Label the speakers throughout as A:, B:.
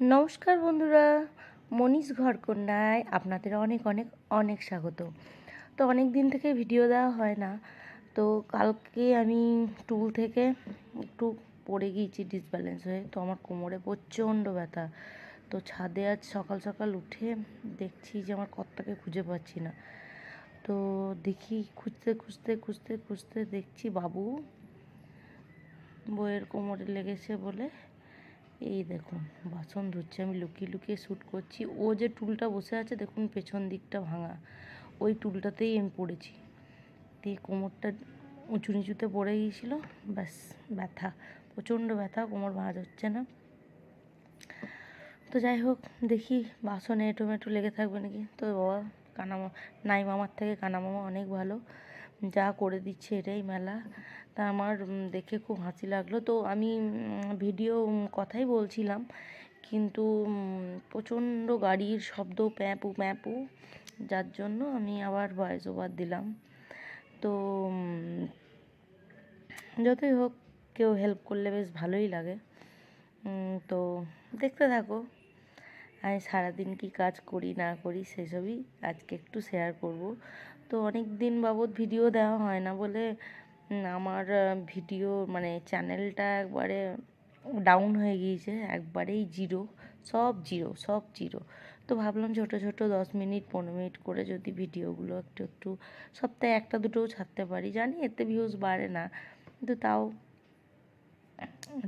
A: নমস্কার বন্ধুরা, মনীষ ঘরকন্যায় আপনাদের অনেক অনেক অনেক স্বাগত। তো অনেক দিন থেকে ভিডিও দেওয়া হয় না, তো কালকে আমি টুল থেকে একটু পড়ে গিয়েছি ডিসব্যালেন্স হয়ে, তো আমার কোমরে প্রচণ্ড ব্যথা। তো ছাদে আজ সকাল সকাল উঠে দেখছি যে আমার কর্তাকে খুঁজে পাচ্ছি না। তো দেখি খুঁজতে খুঁজতে খুঁজতে খুঁজতে দেখছি বাবু বইয়ের কোমরে লেগেছে বলে এই দেখুন, বাসন ধুচ্ছে, আমি লুকিয়ে লুকিয়ে শ্যুট করছি। ও যে টুলটা বসে আছে, দেখুন, পেছন দিকটা ভাঙা। ওই টুলটাতেই আমি পড়েছি। দিয়ে কোমরটা উঁচু নিচুতে পড়ে গিয়েছিল, ব্যাস, ব্যথা। প্রচণ্ড ব্যথা, কোমর ভাঁজ হচ্ছে না। তো যাই হোক, দেখি বাসনে টমেটো লেগে থাকবে নাকি? তো বাবা কানা নাই মামার থেকে কানা মামা অনেক ভালো। যা করে দিচ্ছে এটাই মেলা। তা আমার দেখে খুব হাসি লাগল। তো আমি ভিডিও কথাই বলছিলাম, কিন্তু প্রচণ্ড গাড়ির শব্দ প্যাঁপু প্যাঁপু, যার জন্য আমি আবার ভয়েস ওভার দিলাম। তো যতই হোক, কেউ হেল্প করলে বেশ ভালোই লাগে। তো দেখতে থাকো। আমি সারাদিন কি কাজ করি, না করি সেসবই আজকে একটু শেয়ার করব। তো অনেক দিন বাবদ ভিডিও দেওয়া হয় না বলে আমার ভিডিও মানে চ্যানেলটা একবারে ডাউন হয়ে গিয়েছে, একবারেই জিরো সব জিরো সব জিরো তো ভাবলাম ছোটো ছোটো দশ মিনিট, পনেরো মিনিট করে যদি ভিডিওগুলো একটু একটু সপ্তাহে একটা দুটোও ছাড়তে পারি। জানি এতে ভিউজ বাড়ে না, কিন্তু তাও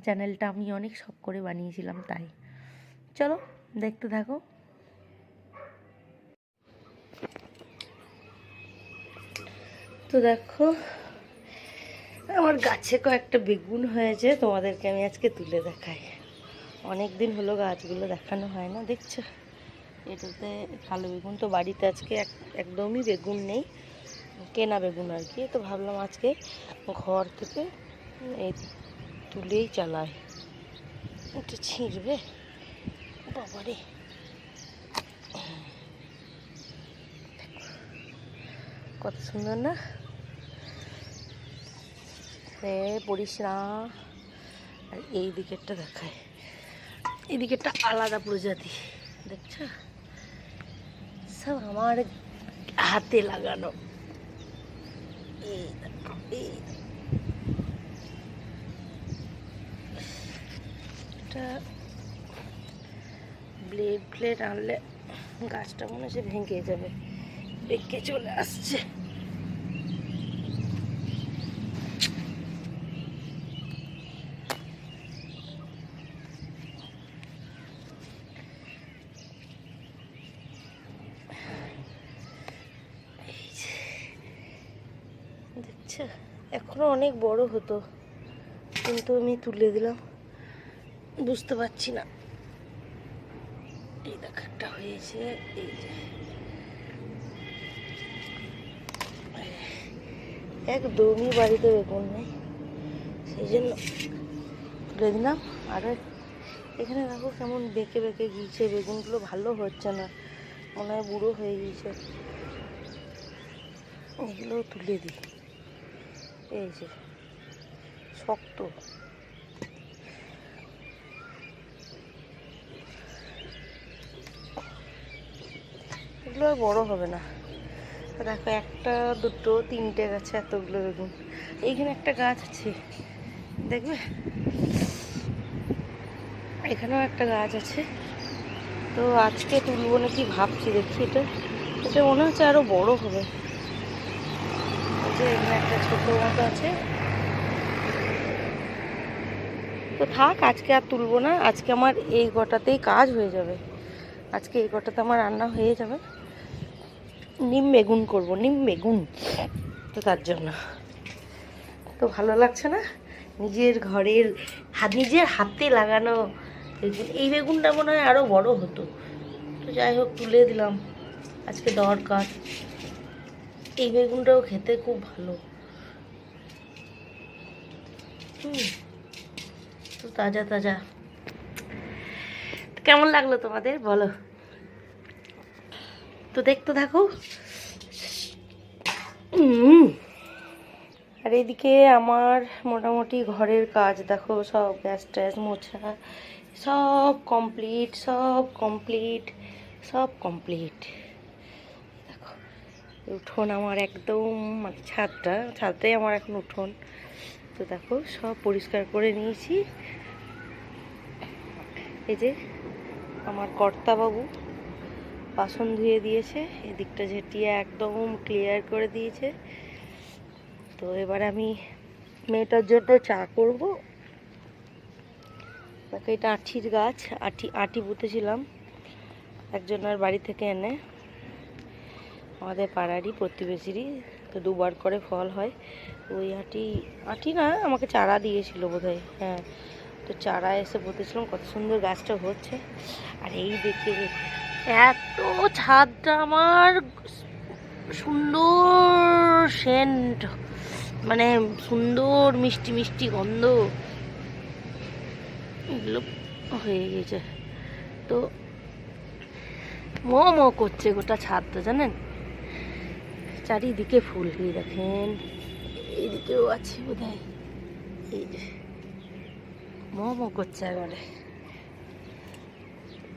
A: চ্যানেলটা আমি অনেক শখ করে বানিয়েছিলাম, তাই। চলো দেখতে থাকো। তো দেখো, আমার গাছে কয়েকটা বেগুন হয়েছে, তোমাদেরকে আমি আজকে তুলে দেখাই। অনেক দিন হলো গাছগুলো দেখানো হয় না, দেখছ? এটাতে কালো বেগুন তো বাড়িতে আজকে এক, একদমই বেগুন নেই, কেনা বেগুন আর কি। তো ভাবলাম আজকে ঘর থেকে এই তুলেই চালাই। একটু ছিঁড়বে? বাবারে। কত সুন্দর না? এ পড়িস না আর এই দিকেরটা দেখায়। এই আলাদা প্রজাতি, দেখছ? সব আমার হাতে লাগানো। এই এই এটা ব্লেড ব্লেড আনলে গাছটা মনে হচ্ছে ভেঙে যাবে। বেঁকে চলে আসছে। এখনও অনেক বড় হতো, কিন্তু আমি তুলে দিলাম। বুঝতে পারছি না। এই দেখাটা হয়েছে, এই যে। একদমই বাড়িতে বেগুন নেই, সেই জন্য তুলে দিলাম। আর এখানে দেখো কেমন বেঁকে বেঁকে গিয়েছে, বেগুনগুলো ভালো হচ্ছে না, মনে হয় বুড়ো হয়ে গিয়েছে। এগুলো তুলে দিই। এই যে, শক্ত। এগুলো আর বড় হবে না। দেখো একটা, দুটো, তিনটে গাছে এতগুলো বেগুন। এইখানে একটা গাছ আছে, দেখবে? এখানেও একটা গাছ আছে। তো আজকে তুলবো নাকি ভাবছি, দেখি এটা। এটা মনে হচ্ছে আরও বড় হবে। যে এখানে একটা ছোট মতো আছে। তো থাক, আজকে আর তুলবো না। আজকে আমার এই গোটাতেই কাজ হয়ে যাবে। আজকে এই গোটাতে আমার রান্না হয়ে যাবে। নিম বেগুন করব, নিম বেগুন। তো তার জন্য। তো ভালো লাগছে না? নিজের ঘরের হাত, নিজের হাতে লাগানো এই বেগুনটা মনে হয় আরও বড় হতো। তো যাই হোক, তুলে দিলাম। আজকে দরকার। এই বেগুনটাও খেতে খুব ভালো। হুম। তো তাজা তাজা। কেমন লাগল তোমাদের? বলো। তো দেখতে থাকো। আর এদিকে আমার মোটামুটি ঘরের কাজ, দেখো সব গ্যাস ট্যাস মোছা, সব কমপ্লিট সব কমপ্লিট সব কমপ্লিট। দেখো, উঠোন আমার একদম মানে ছাদটা ছাদটাই আমার এখন উঠোন। তো দেখো, সব পরিষ্কার করে নিয়েছি। এই যে, আমার কর্তাবাবু। বাসন ধুয়ে দিয়েছে, এদিকটা ঝেঁটিয়ে একদম ক্লিয়ার করে দিয়েছে। তো এবার আমি মেয়েটার জন্য চা করব। তাকে এটা আঠির গাছ, আঠি আটি পুঁতেছিলাম একজনের বাড়ি থেকে এনে আমাদের পাড়ারই প্রতিবেশীরই তো দুবার করে ফল হয়। ওই আটি আটি না, আমাকে চারা দিয়েছিল বোধহয় হ্যাঁ। তো চারা এসে পুঁতেছিলাম কত সুন্দর গাছটা হচ্ছে। আর এই দেখে এত ছাদটা আমার সুন্দর সেন্ট মানে সুন্দর মিষ্টি মিষ্টি গন্ধ। এগুলো হয়ে গেছে। তো মো মো করছে গোটা ছাদটা, জানেন? চারিদিকে ফুল এই দেখেন। এইদিকেও আছে বোধ হয় এই যে। মো মো করছে একবারে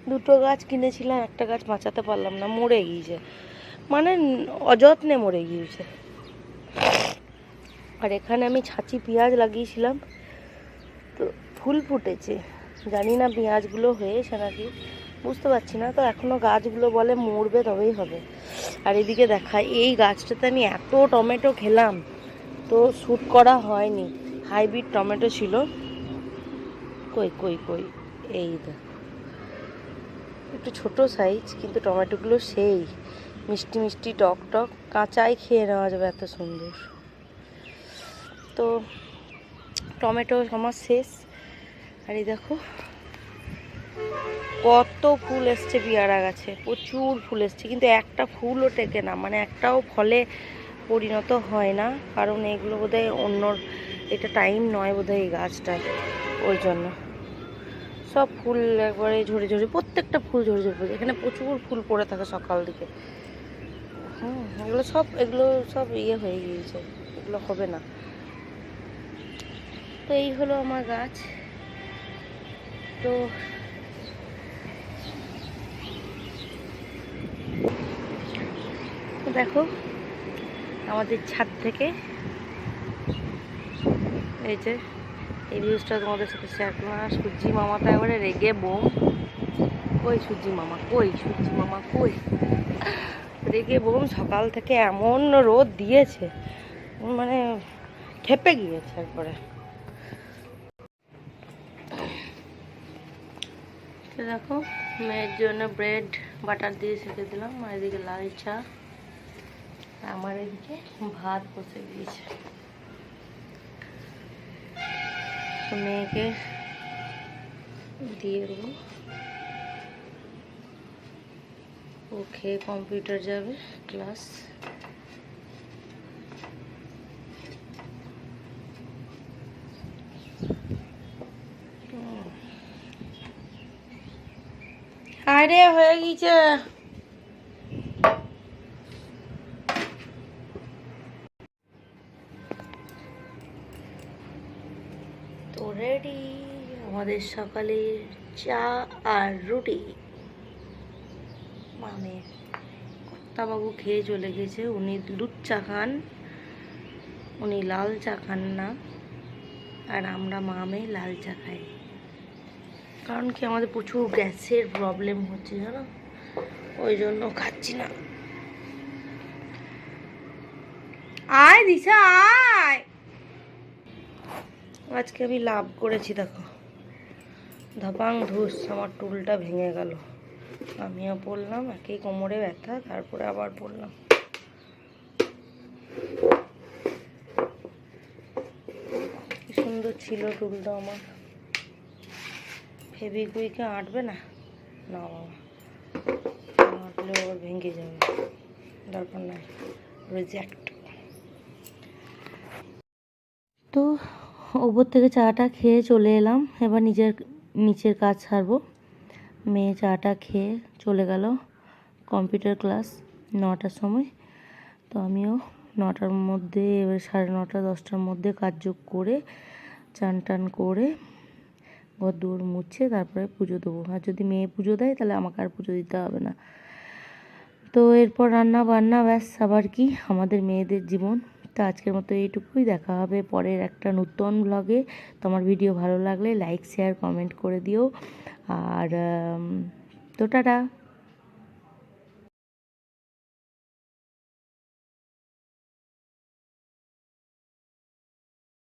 A: দুটো গাছ কিনেছিলাম, একটা গাছ বাঁচাতে পারলাম না, মরে গিয়েছে। মানে অযত্নে মরে গিয়েছে। আর এখানে আমি ছাঁচি পেঁয়াজ লাগিয়েছিলাম। তো ফুল ফুটেছে। জানি না পেঁয়াজগুলো হয়েছে নাকি, বুঝতে পারছি না। তো এখনও গাছগুলো বলে মরবে তবেই হবে। আর এদিকে দেখা, এই গাছটাতে আমি এত টমেটো খেলাম, তো শ্যুট করা হয়নি। হাইব্রিড টমেটো ছিল। কই কই কই, এই দেখো। একটু ছোট সাইজ কিন্তু টমেটোগুলো সেই। মিষ্টি মিষ্টি, টক টক, কাঁচাই খেয়ে নেওয়া যাবে এত সুন্দর। তো টমেটো আমার শেষ। আর এই দেখো, কত ফুল এসছে পেয়ারা গাছে, প্রচুর ফুল এসছে। কিন্তু একটা ফুলও টেকে না মানে একটাও ফলে পরিণত হয় না। কারণ এগুলো বোধহয় অন্য এটা টাইম নয় বোধহয় এই গাছটার, ওই জন্য। সব ফুল একবারে ঝরে ঝরে, প্রত্যেকটা ফুল ঝরে ঝরে পড়ছে। এখানে প্রচুর ফুল পড়ে থাকে সকাল দিকে। হুম এগুলো সব এগুলো সব ইয়ে হয়ে গিয়েছে। এগুলো হবে না। তো এই হলো আমার গাছ। তো দেখো, আমাদের ছাদ থেকে এই যে এই ভিউজটা তোমাদের সাথে শেয়ার করলাম আর সূর্যি মামা তো একবারে রেগে বোম। কই সূর্যি মামা? কই সূর্যি মামা? কই? রেগে বোম সকাল থেকে এমন রোদ দিয়েছে। মানে খেপে গিয়েছে একবারে। দেখো, মেয়ের জন্য ব্রেড বাটার দিয়ে শেখে দিলাম। আর এদিকে লাল চা। আমার এদিকে ভাত বসে গিয়েছে। মেয়েকে দিয়ে দেবো ও খেয়ে কম্পিউটার যাবে ক্লাস আরে হয়ে গেছে আমাদের সকালের চা আর রুটি। মামের কর্তাবাবু খেয়ে চলে গেছে। উনি দুধ চা খান, উনি লাল চা খান না। আর আমরা মামে লাল চা খাই। কারণ কি, আমাদের প্রচুর গ্যাসের প্রবলেম হচ্ছে, জানো? ওই জন্য খাচ্ছি না। আয় দিশা, আয়! আজকে আমি লাভ করেছি, দেখো। ধপাং ধুস, আমার টুলটা ভেঙে গেল। আমিও পড়লাম, একই কোমরে ব্যথা, তারপরে আবার পড়লাম। সুন্দর ছিল টুলটা আমার। ফেবিকুইকে আঁটবে না? না বাবা, আঁটলে আবার ভেঙে যাবে। দরকার নাই, রিজেক্ট। তো ওপর থেকে চাটা খেয়ে চলে এলাম, এবার নিজের নিচের কাজ ছাড়বো। মেয়ে চাটা খেয়ে চলে গেল কম্পিউটার ক্লাস নটার সময়। তো আমিও নটার মধ্যে, এবার সাড়ে নটা, দশটার মধ্যে কাজযোগ করে, চান টান করে ঘর দুয়ার মুছে তারপরে পুজো দেবো। আর যদি মেয়ে পুজো দেয় তাহলে আমাকে আর পুজো দিতে হবে না। তো এরপর রান্না বান্না, ব্যাস, আবার কি? আমাদের মেয়েদের জীবন। তো আজকের মতো এইটুকুই। দেখা হবে পরের একটা নতুন ব্লগে তোমার ভিডিও ভালো লাগলে লাইক শেয়ার কমেন্ট করে দিও। আর তো টাটা।